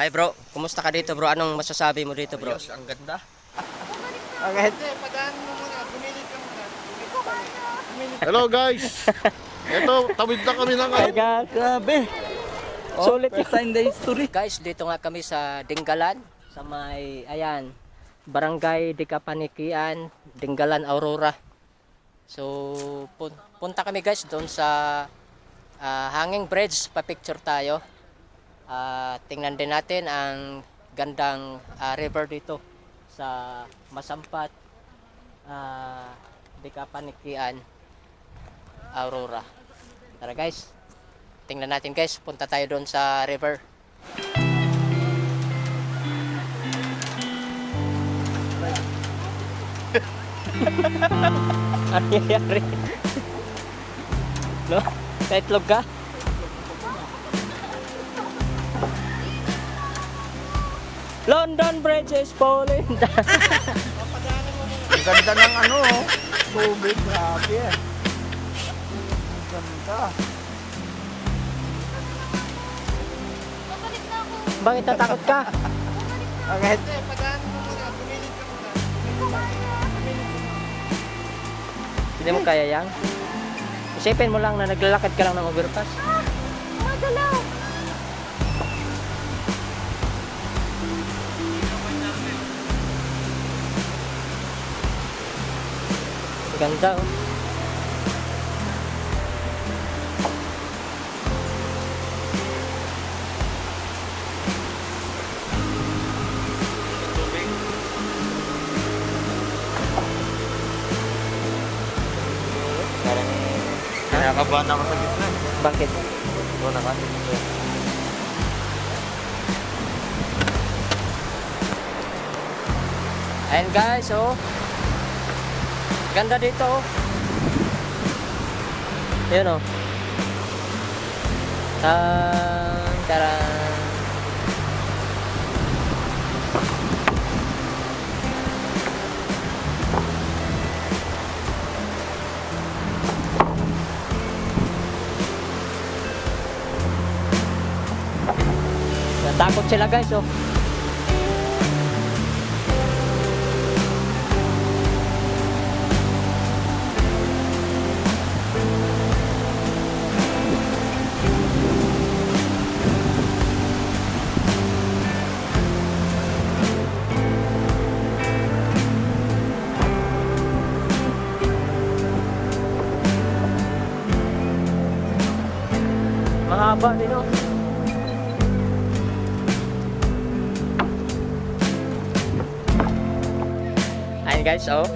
Hi bro, kumusta ka dito bro? Anong masasabi mo dito bro? Ayos, ang ganda. Bakit? Hello guys! Ito, tawid na kami ng ano. Grabe. Sulit First time the history. Guys, dito nga kami sa Dinggalan, sa may, ayan, Barangay Dikapanikian, Dinggalan, Aurora. So, pun- punta kami guys doon sa ah, Hanging Bridge, pa-picture tayo. Ah, tingnan din natin ang gandang ah, river dito sa Masampat, ah, Dikapanikian, Aurora. Tara guys, tingnan natin guys, punta tayo doon sa river. Ano nangyayari? no? Kaitlog ka? London Bridge is falling down. Ang ganda ng ano, oh. tubig. Grabe. Ang ganda. Bakit natakot ka? Bakit? Hindi mo kaya yan? Isipin mo lang na naglalakad ka lang ng overpass. Ganda oh. Kinakabahan ako sa gitna. Bakit? Ito na kasi. Ayan guys, oh. Ganda dito, oh. Ayun, oh. Tan, taran. Natakot sila guys, oh. Mahaba din, oh. Ayun guys, oh.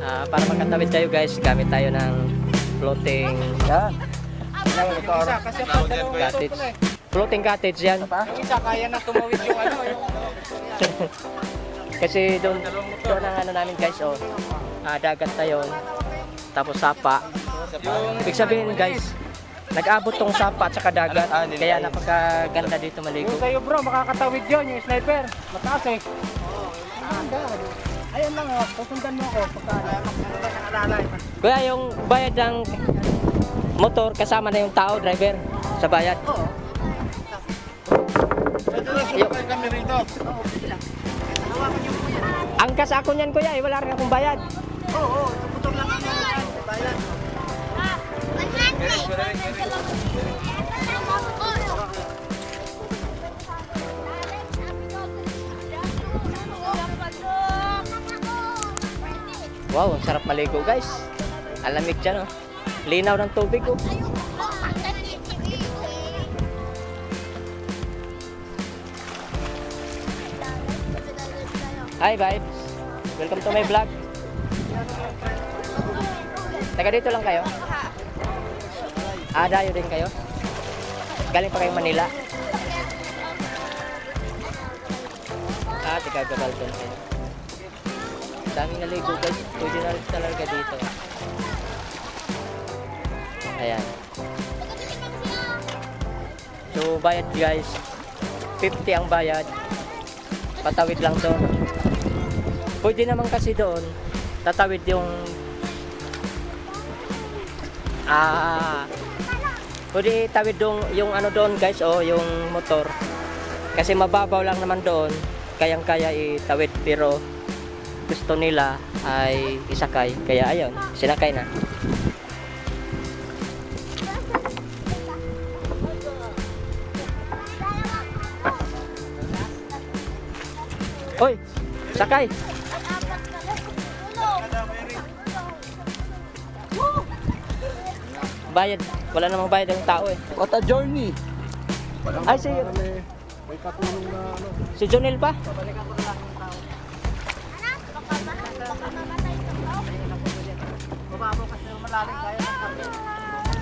Ah, para makatawid tayo guys, gamit tayo ng floating Yan. cottage. Floating cottage yan. Yung isa kaya na tumawid yung ano. Yung... Kasi doon, doon ang ano namin guys, oh. Ah, dagat yun. Tapos sapa. Ibig sabihin guys, nag-abot tong sapa at saka dagat. Ah, nila Kaya napakaganda dito maligo. Yung sa'yo bro, makakatawid yun, yung sniper. Mataas eh. Ah, ganda. Ayun lang oh, pusundan mo ako pagka Kuya, yung bayad ng motor kasama na yung tao, driver, sa bayad. Yung, kami rito. ang kasako niyan kuya, eh, wala rin akong bayad. Wow, ang sarap maligo guys. Alamig dyan oh. Linaw ng tubig oh. Hi vibes. Welcome to my vlog. Taga dito lang kayo? Ah, dayo din kayo? Galing pa kayong Manila? Ah, taga Gabaldon kayo. Daming naligo guys. Rin talaga dito. Ayan. So, bayad guys. 50 ang bayad. Patawid lang doon. Pwede naman kasi doon. Tatawid yung Ah, pwede tawid dong yung ano doon guys, oh, yung motor. Kasi mababaw lang naman doon, kayang-kaya itawid pero gusto nila ay isakay. Kaya ayun, sinakay na. Hoy, sakay. Bayad. Wala namang bayad ang tao eh. What a journey! Ay, si, May, katulong na ano. si Jonel pa?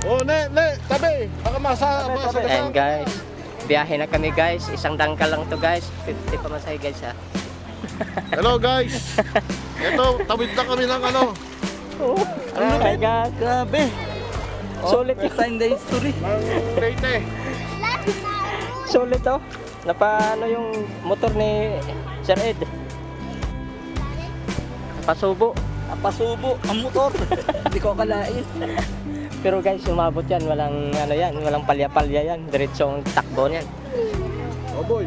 Oh, ne, ne, tabi. Baka masa, masa Ayan guys. Biyahe na kami guys. Isang dangkal lang to guys. 50 pa masay guys ha. Hello guys. Ito, tawid na kami ng ano. Oh my God. Grabe! Sulit First time the history. Ng Leyte. Sulit oh. Napano yung motor ni Sir Ed. Pasubo. Napasubo ang motor. Hindi ko akalain. Pero guys, umabot yan. Walang ano yan. Walang palya-palya yan. Diretsong takbo niyan. Oh boy.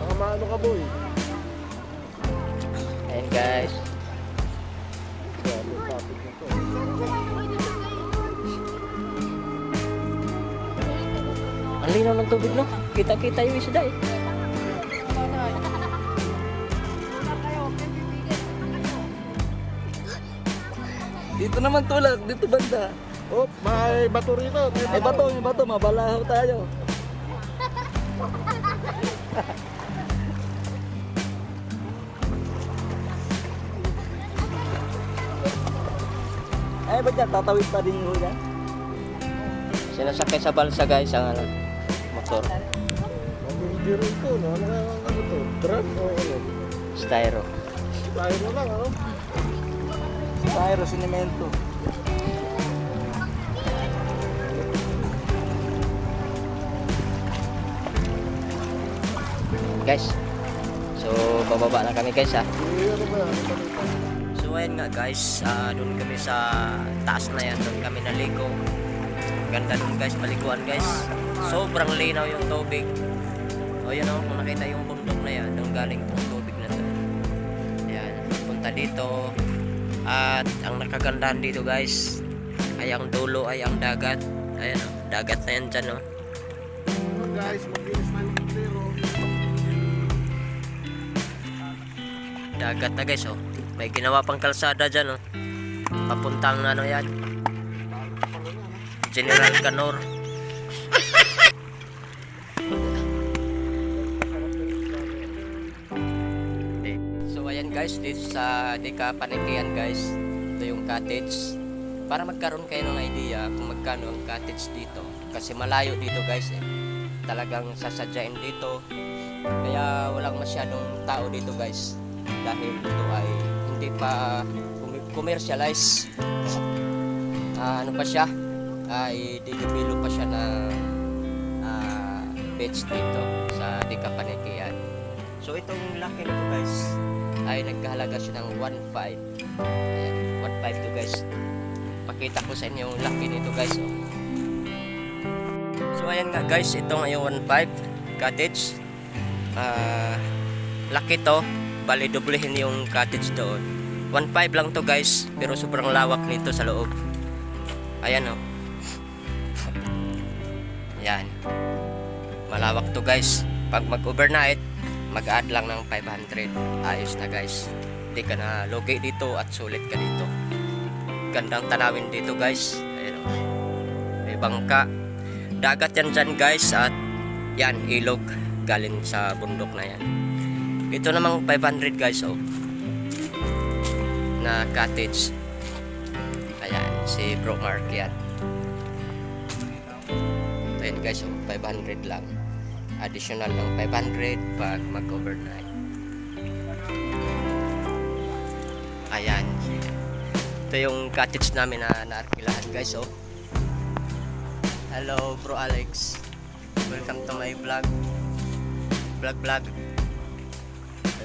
Baka maano ka boy. Ayan guys. Grabe, traffic na to. Ang linaw ng tubig no. Kita-kita yung isda eh. Dito naman tulad, dito banda. Oh, may bato rito. May bato, may bato, mabalahaw tayo. Ay, ba't yan? Tatawid pa din yung hula? Sinasakay sa balsa guys ang ano, motor. Hindi rito, no? Ano, ano to? Truck o ano? Styro. Na lang, ano? Tyro, sinemento. Guys. So, bababa na kami guys ha. So ayan nga guys, ah, doon kami sa taas na yan, doon kami naligo. Ganda doon guys, paliguan guys. Sobrang linaw yung tubig. O yan o, kung nakita yung bundok na yan, doon galing yung tubig na to. Ayan, punta dito. At ang nakagandahan dito guys, ay ang dulo ay ang dagat. Ayan o, dagat na yan dyan o. Guys, maglinis na. Dagat na guys oh. May ginawa pang kalsada dyan oh. Papuntang ano yan. General Canor. Guys, dito sa Deka Panikian guys, ito yung cottage. Para magkaroon kayo ng idea kung magkano ang cottage dito. Kasi malayo dito guys eh. Talagang sasadyain dito. Kaya walang masyadong tao dito guys. Dahil ito ay hindi pa com- commercialize. Ah, ano pa siya? Ay didevelop pa siya na ah, beach dito sa Dikapanikian. So itong laki nito guys ay nagkahalaga siya ng 1.5. Ayan, 1.5 to guys. Pakita ko sa inyo yung laki nito guys. Oh. So ayan nga guys, ito nga yung 1.5 cottage. Ah, laki to. Bali doblehin yung cottage doon. 1.5 lang to guys, pero sobrang lawak nito sa loob. Ayan oh. Yan. Malawak to guys. Pag mag-overnight, mag-add lang ng 500. Ayos na guys. Hindi ka na logi dito at sulit ka dito. Gandang tanawin dito guys. Ayan oh. May bangka. Dagat yan dyan guys at yan, ilog galing sa bundok na yan. Ito namang 500 guys oh. Na cottage. Ayan, si Bro Mark yan. Ayan guys, oh, 500 lang. Additional lang 500 pag mag-overnight. Ayan. Ito yung cottage namin na naarkilahan guys, oh. Hello, Bro Alex. Welcome to my vlog. Vlog vlog.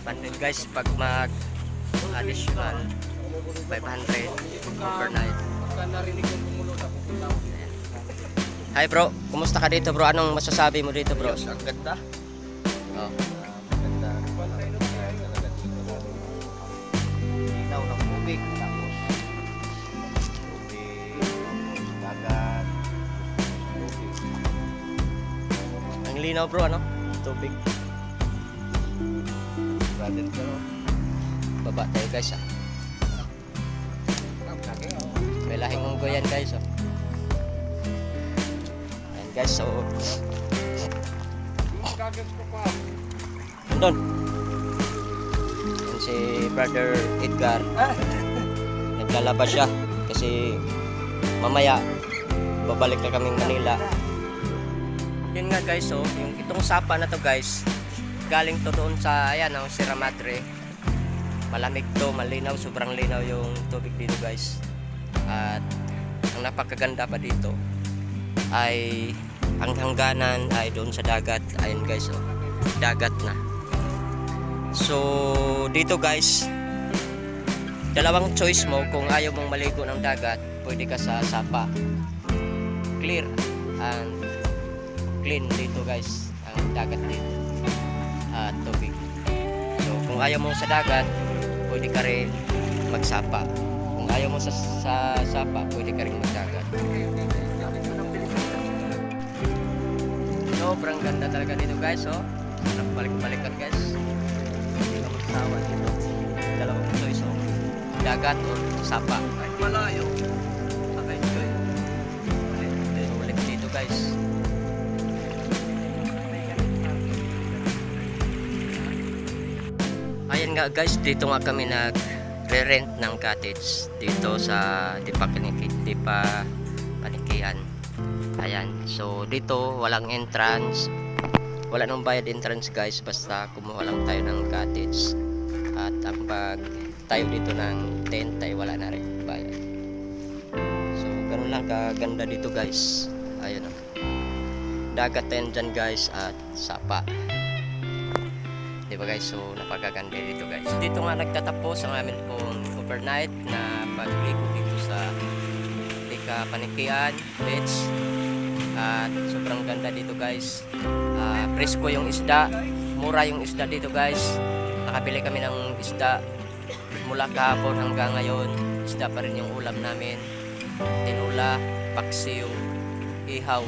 500 guys pag mag additional 500 overnight. Hi bro, kumusta ka dito bro? Anong masasabi mo dito bro? Ang ganda. Oh. Linaw ng tubig. Tapos, tubig, dagat, tubig. Ang linaw bro, ano? Tubig. Brother ka no? Baba tayo guys ah. May lahing unggoy yan guys oh. Guys, so... Doon. Si brother Edgar. Naglalaba siya kasi mamaya babalik na kaming Manila. Yun nga guys, so yung itong sapa na to guys, galing to doon sa ayan, oh, Sierra Madre. Malamig to, malinaw, sobrang linaw yung tubig dito guys. At ang napakaganda pa dito ay ang hangganan ay doon sa dagat. Ayun guys, oh, dagat na. So dito guys, dalawang choice mo kung ayaw mong maligo ng dagat, pwede ka sa sapa. Clear and clean dito guys ang dagat dito at tubig. So kung ayaw mo sa dagat, pwede ka rin magsapa. Kung ayaw mo sa, sa sapa, pwede ka rin magdagat. Sobrang ganda talaga dito guys, oh. Balik-balikan guys. Hindi ka magsawa dito. Dalawang choice, oh. Dagat o sapa. Kahit malayo, naka-enjoy. So, ulit dito guys. Ayan nga guys, dito nga kami nag rent ng cottage dito sa Dipa Dipa. Ayan, so dito walang entrance. Wala nang bayad entrance guys, basta kumuha lang tayo ng cottage. At ang pag tayo dito ng tent ay wala na rin bayad. So ganun lang kaganda dito guys. Ayun oh. Dagat tayo dyan guys at sapa. Di ba guys? So, napakaganda dito guys. Dito nga nagtatapos ang amin pong overnight na pagligo dito sa Lika Panikian Beach. At sobrang ganda dito guys. Ah, presko yung isda. Mura yung isda dito guys. Nakabili kami ng isda mula kahapon hanggang ngayon. Isda pa rin yung ulam namin. Tinula, paksiw, ihaw.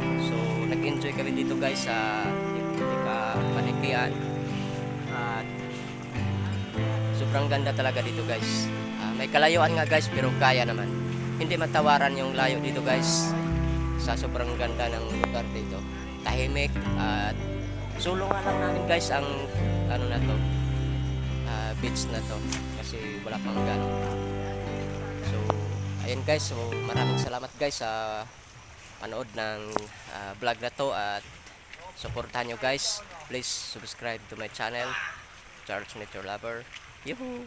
So, nag-enjoy kami dito guys sa Lika Panikian at sobrang ganda talaga dito guys Ah, may kalayuan nga guys pero kaya naman hindi matawaran yung layo dito guys sa sobrang ganda ng lugar dito. Tahimik at sulungan lang namin guys ang ano na to ah, beach na to. Kasi wala pang ganong tao. so ayun guys. So maraming salamat guys sa panood ng ah, vlog na to at supportahan nyo guys. Please subscribe to my channel Charles Nature Lover. Yuhu!